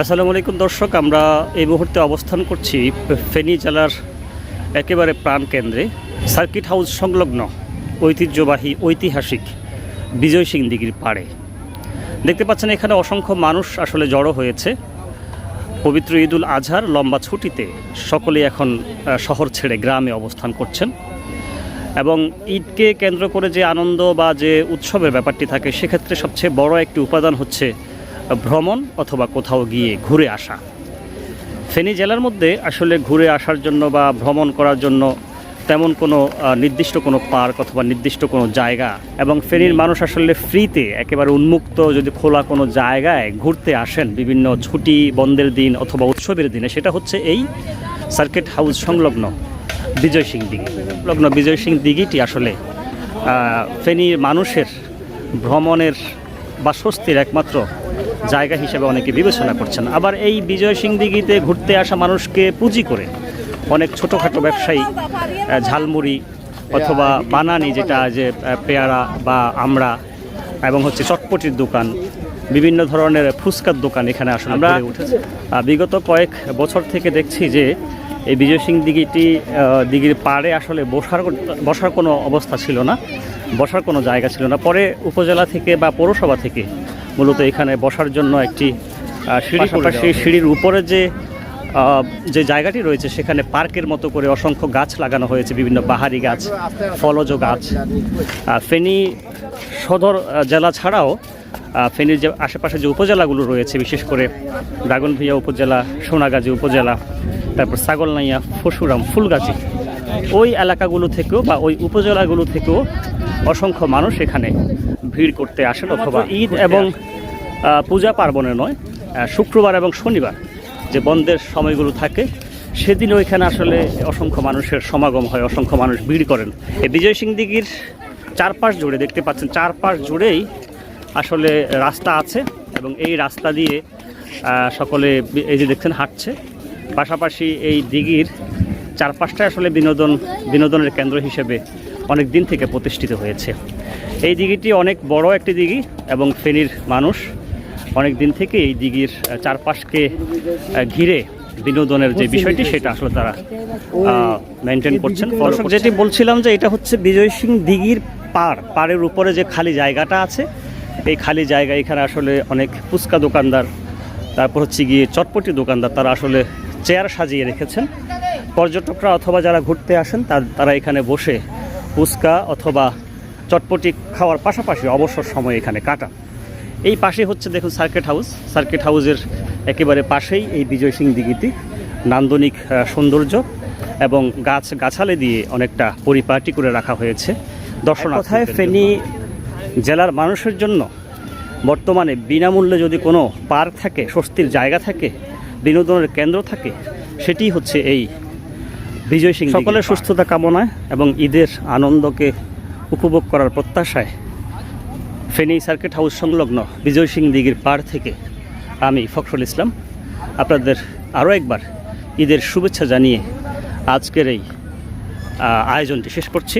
আসসালামু আলাইকুম দর্শক, আমরা এই মুহূর্তে অবস্থান করছি ফেনী জেলার একেবারে প্রাণকেন্দ্রে সার্কিট হাউস সংলগ্ন ঐতিহ্যবাহী ঐতিহাসিক বিজয় সিং দিঘির পাড়ে। দেখতে পাচ্ছেন এখানে অসংখ্য মানুষ আসলে জড়ো হয়েছে। পবিত্র ঈদুল আজহার লম্বা ছুটিতে সকলে এখন শহর ছেড়ে গ্রামে অবস্থান করছেন। এবং ঈদকে কেন্দ্র করে যে আনন্দ বা যে উৎসবের ব্যাপারটি থাকে, সেক্ষেত্রে সবচেয়ে বড় একটি উপাদান হচ্ছে ভ্রমণ অথবা কোথাও গিয়ে ঘুরে আসা। ফেনী জেলার মধ্যে আসলে ঘুরে আসার জন্য বা ভ্রমণ করার জন্য তেমন কোনো নির্দিষ্ট কোনো পার্ক অথবা নির্দিষ্ট কোনো জায়গা এবং ফেনীর মানুষ আসলে ফ্রিতে একেবারে উন্মুক্ত যদি খোলা কোনো জায়গায় ঘুরতে আসেন বিভিন্ন ছুটি, বন্ধের দিন অথবা উৎসবের দিনে, সেটা হচ্ছে এই সার্কিট হাউস সংলগ্ন বিজয় সিং দিঘি। সংলগ্ন বিজয় সিং দিঘিটি আসলে ফেনীর মানুষের ভ্রমণের বা স্বস্তির একমাত্র জায়গা হিসেবে অনেকে বিবেচনা করছেন। আবার এই বিজয় সিং দিঘিতে ঘুরতে আসা মানুষকে পুঁজি করে অনেক ছোটোখাটো ব্যবসায়ী ঝালমুড়ি অথবা বানানি যেটা যে পেয়ারা বা আমরা এবং হচ্ছে চটপটির দোকান বিভিন্ন ধরনের ফুচকার দোকান এখানে আসলে আমরা উঠেছে। বিগত কয়েক বছর থেকে দেখছি যে এই বিজয় সিং দিঘিটি দিঘির পাড়ে আসলে বসার বসার কোনো অবস্থা ছিল না বসার কোনো জায়গা ছিল না। পরে উপজেলা থেকে বা পৌরসভা থেকে মূলত এখানে বসার জন্য একটি সিঁড়ি পাশাপাশি সিঁড়ির উপরে যে যে জায়গাটি রয়েছে সেখানে পার্কের মতো করে অসংখ্য গাছ লাগানো হয়েছে বিভিন্ন বাহারি গাছ ফলজ গাছ। ফেনী সদর জেলা ছাড়াও ফেনীর যে আশেপাশে যে উপজেলাগুলো রয়েছে বিশেষ করে ড্রাগনভিয়া উপজেলা সোনাগাজী উপজেলা তারপর ছাগলনাইয়া ফসুরাম ফুলগাজী ওই এলাকাগুলো থেকেও বা ওই উপজেলাগুলো থেকেও অসংখ্য মানুষ এখানে ভিড় করতে আসেন অথবা ঈদ এবং পূজা পার্বণে নয় শুক্রবার এবং শনিবার যে বন্ধের সময়গুলো থাকে সেদিনও এখানে আসলে অসংখ্য মানুষের সমাগম হয় অসংখ্য মানুষ ভিড় করেন। এই বিজয় সিং দিঘির চারপাশ জুড়ে দেখতে পাচ্ছেন চারপাশ জুড়েই আসলে রাস্তা আছে এবং এই রাস্তা দিয়ে সকলে এই যে দেখছেন হাঁটছে। পাশাপাশি এই দিঘির চারপাশটা আসলে বিনোদন বিনোদনের কেন্দ্র হিসেবে অনেক দিন থেকে প্রতিষ্ঠিত হয়েছে। এই দিঘিটি অনেক বড় একটি দিঘি এবং ফেনীর মানুষ অনেক দিন থেকে এই দিঘির চারপাশকে ঘিরে বিনোদনের যে বিষয়টি সেটা আসলে তারা মেনটেন করছেন যেটি বলছিলাম যে এটা হচ্ছে বিজয় সিং দিঘির পাড় পাড়ের উপরে যে খালি জায়গাটা আছে এই খালি জায়গা এখানে আসলে অনেক ফুচকা দোকানদার তারপর হচ্ছে গিয়ে চটপটি দোকানদার তারা আসলে চেয়ার সাজিয়ে রেখেছেন। পর্যটকরা অথবা যারা ঘুরতে আসেন তার- তারা এখানে বসে ফুচকা অথবা চটপটি খাওয়ার পাশাপাশি অবসর সময় এখানে কাটা এই পাশে হচ্ছে দেখুন সার্কিট হাউস সার্কিট হাউসের একেবারে পাশেই এই বিজয় সিং দিঘিটি নান্দনিক সৌন্দর্য এবং গাছ গাছালে দিয়ে অনেকটা পরিপাটি করে রাখা হয়েছে দর্শন কথায় ফেনী জেলার মানুষের জন্য বর্তমানে বিনামূল্যে যদি কোনো পার্ক থাকে স্বস্তির জায়গা থাকে বিনোদনের কেন্দ্র থাকে সেটি হচ্ছে এই বিজয় সিং সকলের সুস্থতা কামনায় এবং ঈদের আনন্দকে উপভোগ করার প্রত্যাশায় ফেনী সার্কিট হাউস সংলগ্ন বিজয় সিং দিঘির পাড় থেকে আমি ফখরুল ইসলাম। আপনাদের আরও একবার ঈদের শুভেচ্ছা জানিয়ে আজকের এই আয়োজনটি শেষ করছি।